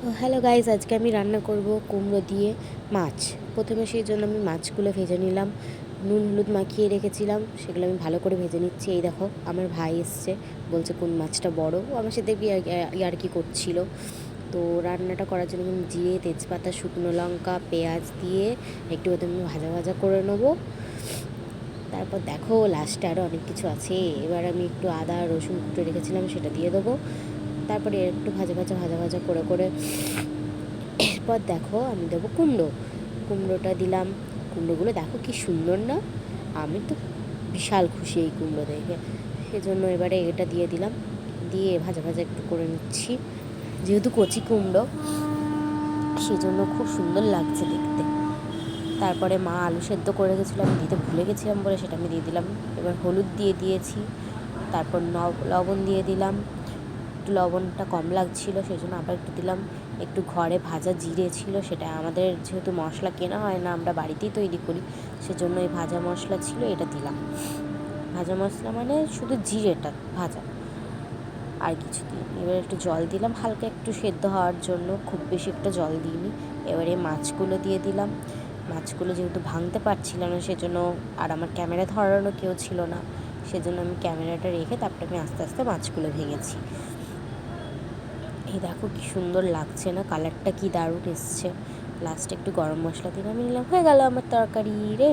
Hello guys আজকে আমি রান্না করব কুমড়ো দিয়ে মাছ। প্রথমে সেই জন্য আমি মাছগুলো ভেজে নিলাম, নুন হলুদ মাখিয়ে রেখেছিলাম, সেগুলো আমি ভালো করে ভেজে নিচ্ছি। এই দেখো, আমার ভাই এসছে, বলছে কোন মাছটা বড়। ও আমার সাথে আর কি করছিল। তো রান্নাটা করার জন্য আমি জিরে, তেজপাতা, শুকনো লঙ্কা, পেঁয়াজ দিয়ে একটু প্রথমে ভাজা ভাজা করে নেব। তারপর দেখো, লাস্টে আরও অনেক কিছু আছে। এবার আমি একটু আদা, রসুন কুটে রেখেছিলাম, সেটা দিয়ে দেবো। তারপরে একটু ভাজা ভাজা ভাজা ভাজা করে করে এরপর দেখো আমি দেবো কুমড়ো। কুমড়োটা দিলাম। কুমড়োগুলো দেখো কি সুন্দর না? আমি তো বিশাল খুশি এই কুমড়ো দেখে। সেজন্য এবারে এটা দিয়ে দিলাম। দিয়ে ভাজা ভাজা একটু করে নিচ্ছি। যেহেতু কচি কুমড়ো, সেজন্য খুব সুন্দর লাগছে দেখতে। তারপরে মা আলু সেদ্ধ করে রেখেছিলো, আমি দিতে ভুলে গেছিলাম বলে সেটা আমি দিয়ে দিলাম। এবার হলুদ দিয়ে দিয়েছি। তারপর লবণ দিয়ে দিলাম। একটু লবণটা কম লাগছিল সেই জন্য আবার একটু দিলাম। একটু ঘরে ভাজা জিরে ছিল, সেটা আমাদের যেহেতু মশলা কেনা হয় না, আমরা বাড়িতেই তৈরি করি, সেজন্য এই ভাজা মশলা ছিল, এটা দিলাম। ভাজা মশলা মানে শুধু জিরেটা, ভাজা। আর কিছু দিই এবার একটু জল দিলাম, হালকা একটু সেদ্ধ হওয়ার জন্য, খুব বেশি একটা জল দিইনি। এবারে মাছগুলো দিয়ে দিলাম। মাছগুলো যেহেতু ভাঙতে পারছিলাম না, সেজন্য আর আমার ক্যামেরা ধরানো কেউ ছিল না, সেজন্য আমি ক্যামেরাটা রেখে তারপরে আমি আস্তে আস্তে মাছগুলো ভেঙেছি। এই দেখো কি সুন্দর লাগছে না? কালারটা কি দারুণ এসছে। লাস্টে একটু গরম মশলা দিয়ে আমি নিলাম। হয়ে গেল আমার তরকারি রে।